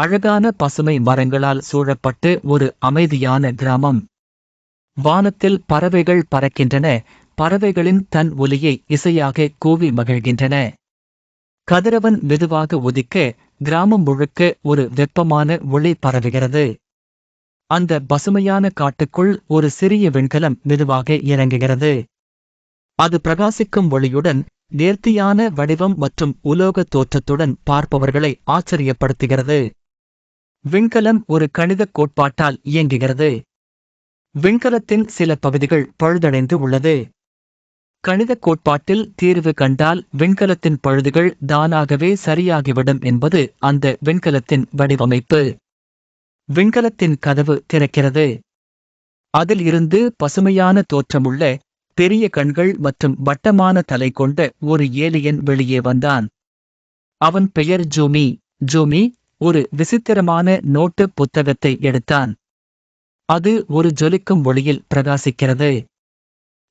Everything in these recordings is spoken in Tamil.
அழகான பசுமை மரங்களால் சூழப்பட்டு ஒரு அமைதியான கிராமம். வானத்தில் பறவைகள் பறக்கின்றன பறவைகளின் தன் ஒலியை இசையாக கூவி மகிழ்கின்றன. கதிரவன் மெதுவாக உதிக்க கிராமம் முழுக்க ஒரு வெப்பமான ஒளி பரவுகிறது. அந்த பசுமையான காட்டுக்குள் ஒரு சிறிய வெண்கலம் மெதுவாக இறங்குகிறது. அது பிரகாசிக்கும் ஒளியுடன் நேர்த்தியான வடிவம் மற்றும் உலோக தோற்றத்துடன் பார்ப்பவர்களை ஆச்சரியப்படுத்துகிறது. விண்கலம் ஒரு கணித கோட்பாட்டால் இயங்குகிறது. விண்கலத்தின் சில பகுதிகள் பழுதடைந்து உள்ளது. கணித கோட்பாட்டில் தீர்வு கண்டால் விண்கலத்தின் பழுதுகள் தானாகவே சரியாகிவிடும் என்பது அந்த விண்கலத்தின் வடிவமைப்பு. விண்கலத்தின் கதவு திறக்கிறது. அதில் இருந்து பசுமையான தோற்றமுள்ள பெரிய கண்கள் மற்றும் வட்டமான தலை கொண்ட ஒரு ஏலியன் வெளியே வந்தான். அவன் பெயர் ஜூமி. ஜூமி ஒரு விசித்திரமான நோட்டு புத்தகத்தை எடுத்தான். அது ஒரு ஜொலிக்கும் ஒளியில் பிரகாசிக்கிறது.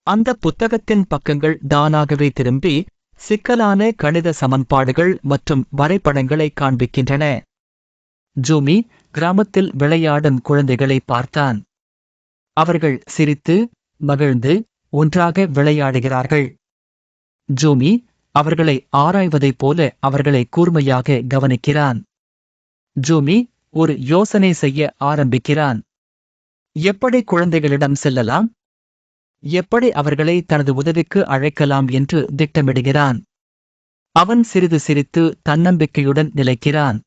அந்த புத்தகத்தின் பக்கங்கள் தானாகவே திரும்பி சிக்கலான கணித சமன்பாடுகள் மற்றும் வரைபடங்களை காண்பிக்கின்றன. ஜூமி கிராமத்தில் விளையாடும் குழந்தைகளை பார்த்தான். அவர்கள் சிரித்து மகிழ்ந்து ஒன்றாக விளையாடுகிறார்கள். ஜூமி அவர்களை ஆராய்வதைப் போல அவர்களை கூர்மையாக கவனிக்கிறான். ஜூமி ஒரு யோசனை செய்ய ஆரம்பிக்கிறான். எப்படி குழந்தைகளிடம் செல்லலாம்? எப்படி அவர்களை தனது உதவிக்கு அழைக்கலாம் என்று திட்டமிடுகிறான். அவன் சிறிது சிரித்து தன்னம்பிக்கையுடன் நிலைக்கிறான்.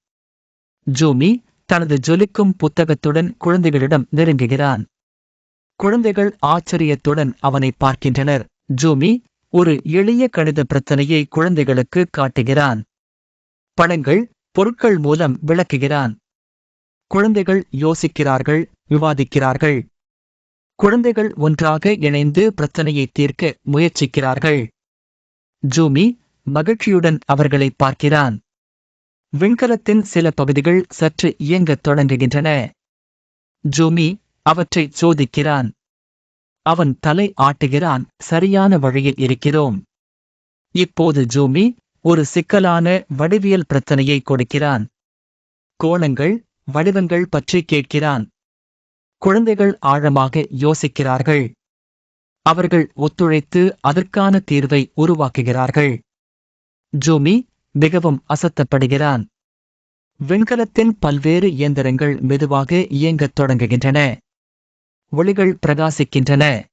ஜூமி தனது ஜொலிக்கும் புத்தகத்துடன் குழந்தைகளிடம் நெருங்குகிறான். குழந்தைகள் ஆச்சரியத்துடன் அவனை பார்க்கின்றனர். ஜூமி ஒரு எளிய கணித பிரச்சனையை குழந்தைகளுக்கு காட்டுகிறான். படங்கள் பொருட்கள் மூலம் விளக்குகிறான். குழந்தைகள் யோசிக்கிறார்கள் விவாதிக்கிறார்கள். குழந்தைகள் ஒன்றாக இணைந்து பிரச்சனையை தீர்க்க முயற்சிக்கிறார்கள். ஜூமி மகிழ்ச்சியுடன் அவர்களை பார்க்கிறான். விண்கலத்தின் சில பகுதிகள் சற்று இயங்கத் தொடங்குகின்றன. ஜூமி அவற்றை சோதிக்கிறான். அவன் தலை ஆட்டுகிறான் சரியான வழியில் இருக்கிறோம். இப்போது ஜூமி ஒரு சிக்கலான வடிவியல் பிரச்சனையை கொடுக்கிறான். கோணங்கள் வடிவங்கள் பற்றி கேட்கிறான். குழந்தைகள் ஆழமாக யோசிக்கிறார்கள். அவர்கள் ஒத்துழைத்து அதற்கான தீர்வை உருவாக்குகிறார்கள். ஜூமி மிகவும் அசத்தப்படுகிறான். விண்கலத்தின் பல்வேறு இயந்திரங்கள் மெதுவாக இயங்கத் தொடங்குகின்றன. ஒளிகள் பிரகாசிக்கின்றன.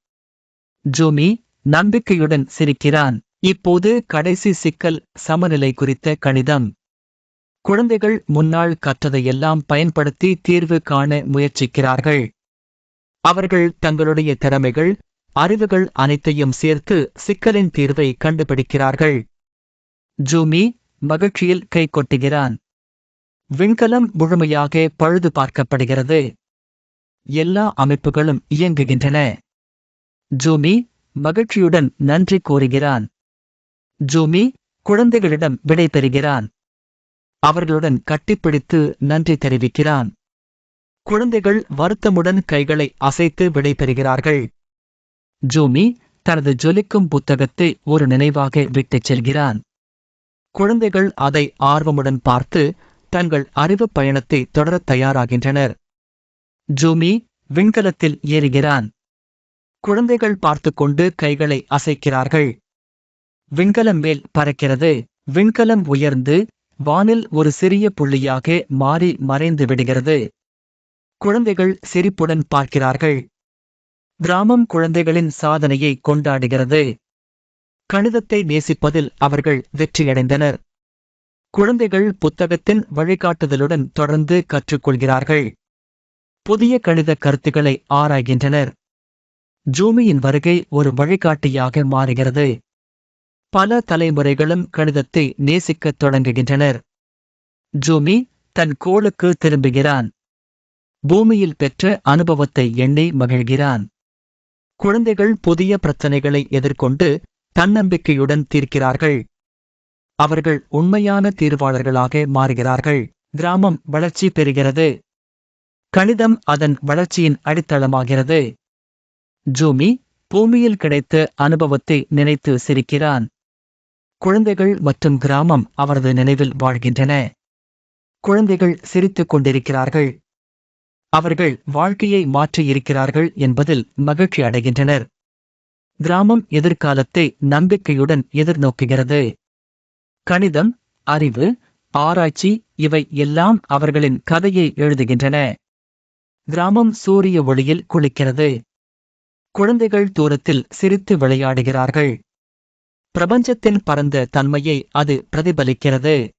ஜூமி நம்பிக்கையுடன் சிரிக்கிறான். இப்போது கடைசி சிக்கல் சமநிலை குறித்த கணிதம். குழந்தைகள் முன்னாள் கற்றதையெல்லாம் பயன்படுத்தி தீர்வு காண முயற்சிக்கிறார்கள். அவர்கள் தங்களுடைய திறமைகள் அறிவுகள் அனைத்தையும் சேர்த்து சிக்கலின் தீர்வை கண்டுபிடிக்கிறார்கள். ஜூமி மகிழ்ச்சியில் கை கொட்டுகிறான். விண்கலம் முழுமையாக பழுது பார்க்கப்படுகிறது. எல்லா அமைப்புகளும் இயங்குகின்றன. ஜூமி மகிழ்ச்சியுடன் நன்றி கூறுகிறான். ஜூமி குழந்தைகளிடம் விடை பெறுகிறான். அவர்களுடன் கட்டிப்பிடித்து நன்றி தெரிவிக்கிறான். குழந்தைகள் வருத்தமுடன் கைகளை அசைத்து விடைபெறுகிறார்கள் ஜூமி தனது ஜொலிக்கும் புத்தகத்தை ஒரு நினைவாக விட்டுச் செல்கிறான். குழந்தைகள் அதை ஆர்வமுடன் பார்த்து தங்கள் அறிவுப் பயணத்தை தொடரத் தயாராகின்றனர். ஜூமி விண்கலத்தில் ஏறுகிறான். குழந்தைகள் பார்த்துக்கொண்டு கைகளை அசைக்கிறார்கள். விண்கலம் மேல் பறக்கிறது. விண்கலம் உயர்ந்து வானில் ஒரு சிறிய புள்ளியாக மாறி மறைந்து விடுகிறது. குழந்தைகள் சிரிப்புடன் பார்க்கிறார்கள். கிராமம் குழந்தைகளின் சாதனையை கொண்டாடுகிறது. கணிதத்தை நேசிப்பதில் அவர்கள் வெற்றியடைந்தனர். குழந்தைகள் புத்தகத்தின் வழிகாட்டுதலுடன் தொடர்ந்து கற்றுக்கொள்கிறார்கள். புதிய கணித கருத்துக்களை ஆராய்கின்றனர். ஜூமியின் வருகை ஒரு வழிகாட்டியாக மாறுகிறது. பல தலைமுறைகளும் கணிதத்தை நேசிக்கத் தொடங்குகின்றனர். ஜூமி தன் கோளுக்கு திரும்புகிறான். பூமியில் பெற்ற அனுபவத்தை எண்ணி மகிழ்கிறான். குழந்தைகள் புதிய பிரச்சனைகளை எதிர்கொண்டு தன்னம்பிக்கையுடன் தீர்க்கிறார்கள். அவர்கள் உண்மையான தீர்வாளர்களாக மாறுகிறார்கள். கிராமம் வளர்ச்சி பெறுகிறது. கணிதம் அதன் வளர்ச்சியின் அடித்தளமாகிறது. ஜூமி பூமியில் கிடைத்த அனுபவத்தை நினைத்து சிரிக்கிறான். குழந்தைகள் மற்றும் கிராமம் அவரது நினைவில் வாழ்கின்றன. குழந்தைகள் சிரித்துக் கொண்டிருக்கிறார்கள். அவர்கள் வாழ்க்கையை மாற்றியிருக்கிறார்கள் என்பதில் மகிழ்ச்சி அடைகின்றனர். கிராமம் எதிர்காலத்தை நம்பிக்கையுடன் எதிர்நோக்குகிறது. கணிதம் அறிவு ஆராய்ச்சி இவை எல்லாம் அவர்களின் கதையை எழுதுகின்றன. கிராமம் சூரிய ஒளியில் குளிக்கிறது. குழந்தைகள் தூரத்தில் சிரித்து விளையாடுகிறார்கள். பிரபஞ்சத்தின் பரந்த தன்மையை அது பிரதிபலிக்கிறது.